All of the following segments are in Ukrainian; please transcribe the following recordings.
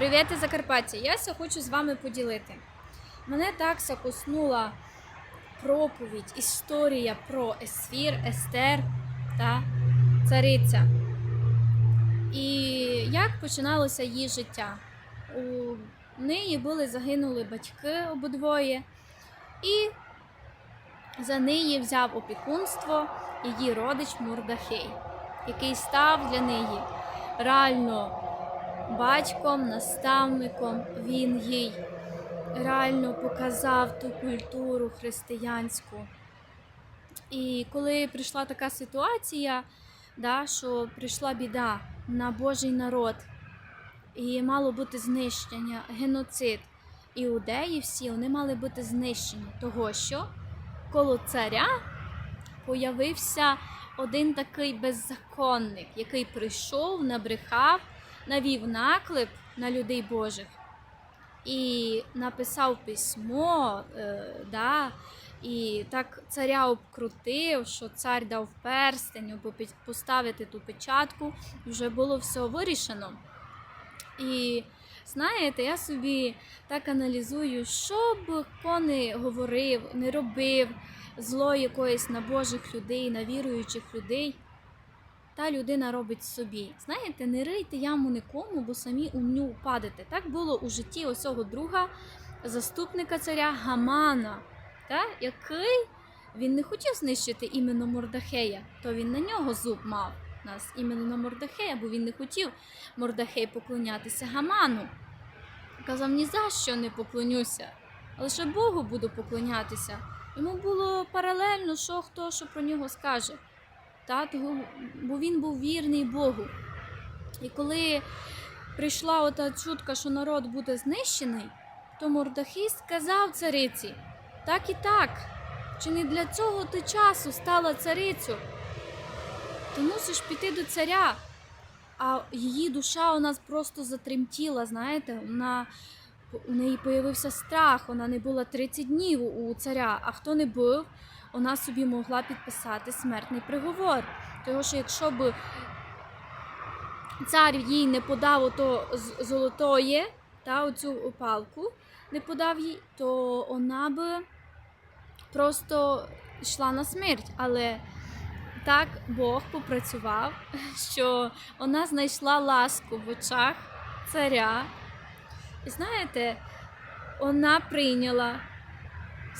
Привіт Закарпаття! Я хочу з вами поділити. Мене так закоснула проповідь, історія про Есфір, Естер та цариця. І як починалося її життя. У неї були загинули батьки обидвоє, і за неї взяв опікунство її родич Мурдахей, який став для неї реально батьком, наставником. Він їй реально показав ту культуру християнську. І коли прийшла така ситуація, да, що прийшла біда на Божий народ, і мало бути знищення, геноцид. Іудеї всі вони мали бути знищені, того що коло царя появився один такий беззаконник, який прийшов, набрехав, навів наклеп на людей Божих і написав письмо, е, да, і так царя обкрутив, що цар дав перстень, аби поставити ту печатку, вже було все вирішено. І знаєте, я собі так аналізую, що б не говорив, не робив зло якоїсь на Божих людей, на віруючих людей, та людина робить собі. Знаєте, не рийте яму нікому, бо самі у ню впадете. Так було у житті ось друга заступника царя Гамана, та, який він не хотів знищити іменно Мордахея, то він на нього зуб мав. Нас іменно на Мордахея, бо він не хотів Мордахей поклонятися Гаману. Казав, ні за що не поклонюся, лише Богу буду поклонятися. Йому було паралельно, що хто що про нього скаже. Та, того, бо він був вірний Богу. І коли прийшла ота чутка, що народ буде знищений, то Мордахій сказав цариці: так і так, чи не для цього ти часу стала царицю? Ти мусиш піти до царя. А її душа у нас просто затремтіла, знаєте, вона, у неї появився страх, вона не була 30 днів у царя, а хто не був, вона собі могла підписати смертний приговор. Тому що якщо б цар їй не подав ото золотоє, та оцю палку не подав їй, то вона би просто йшла на смерть. Але так Бог попрацював, що вона знайшла ласку в очах царя. І знаєте, вона прийняла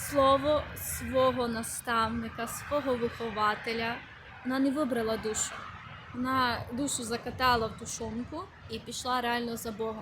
слово свого наставника, свого вихователя. Вона не вибрала душу. Вона душу закатала в тушонку і пішла реально за Богом.